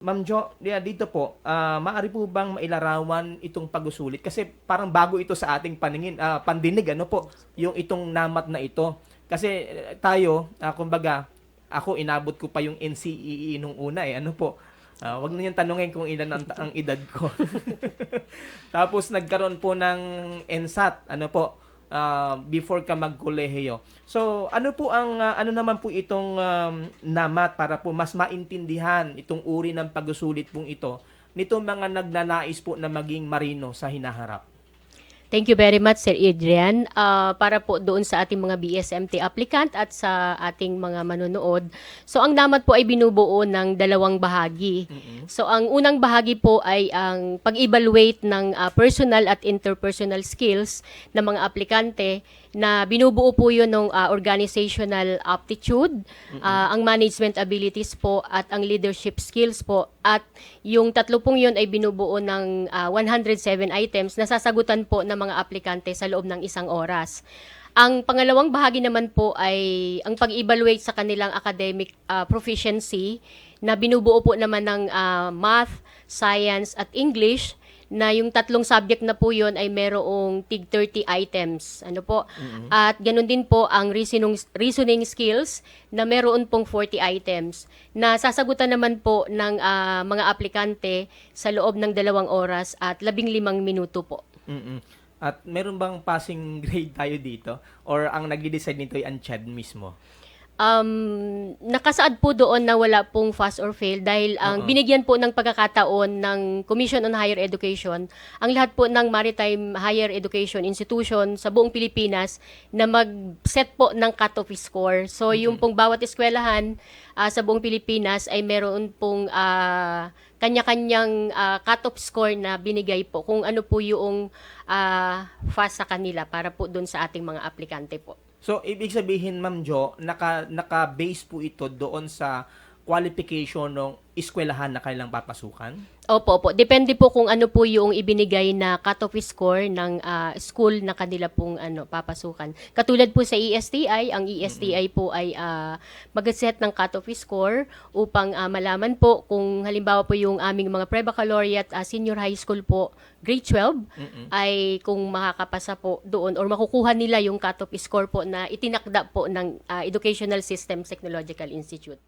Ma'am Jo, dito po, ah maaari po bang mailarawan itong pag-usulit? Kasi parang bago ito sa ating paningin, ah, pandinig, ano po, yung itong namat na ito. Kasi eh, tayo, ah, kumbaga, ako inabot ko pa yung NCEE nung una eh, ano po. Ah, wag na yung tanungin kung ilan ang, ang edad ko. Tapos nagkaroon po ng NSAT, ano po, ah, before ka magkolehiyo. So, ano po ang ah, ano naman po itong um, namat para po mas maintindihan itong uri ng pagsusulit pong ito nitong mga nagnanais po na maging marino sa hinaharap. Thank you very much, Sir Adrian. Ah, para po doon sa ating mga BSMT applicant at sa ating mga manonood. So, ang namat po ay binubuo ng dalawang bahagi. So, ang unang bahagi po ay ang pag-evaluate ng ah, personal at interpersonal skills ng mga aplikante na binubuo po yun ng ah, organizational aptitude, ah, ang management abilities po at ang leadership skills po. At yung tatlo pong yun ay binubuo ng ah, 107 items na sasagutan po ng mga aplikante sa loob ng isang oras. Ang pangalawang bahagi naman po ay ang pag-evaluate sa kanilang academic ah, proficiency na binubuo po naman ng ah, math, science at English na yung tatlong subject na po yun ay merong tig 30 items. Ano po? At ganun din po ang reasoning, reasoning skills na meron pong 40 items na sasagutan naman po ng ah, mga aplikante sa loob ng dalawang oras at labing limang minuto po. mm At meron bang passing grade tayo dito? Or ang nag-decide nito ay ang CHED mismo? Um, nakasaad po doon na wala pong pass or fail dahil ang Oo. binigyan po ng pagkakataon ng Commission on Higher Education ang lahat po ng maritime higher education institution sa buong Pilipinas na mag-set po ng cutoff score. So yung pong bawat eskwelahan ah, sa buong Pilipinas ay meron pong ah, kanya-kanyang ah, cutoff score na binigay po kung ano po yung ah, fast sa kanila para po doon sa ating mga aplikante po. So, ibig sabihin, Ma'am Jo, naka, naka-base po ito doon sa qualification ng eskwelahan na kailang papasukan? Opo, opo. Depende po kung ano po yung ibinigay na cutoff score ng ah, school na kanila pong ano, papasukan. Katulad po sa ESTI, ang ESTI po ay uh, mag-set ng cutoff score upang ah, malaman po kung halimbawa po yung aming mga pre-baccalaureate ah, senior high school po, grade 12, ay kung makakapasa po doon or makukuha nila yung cutoff score po na itinakda po ng ah, Educational Systems Technological Institute.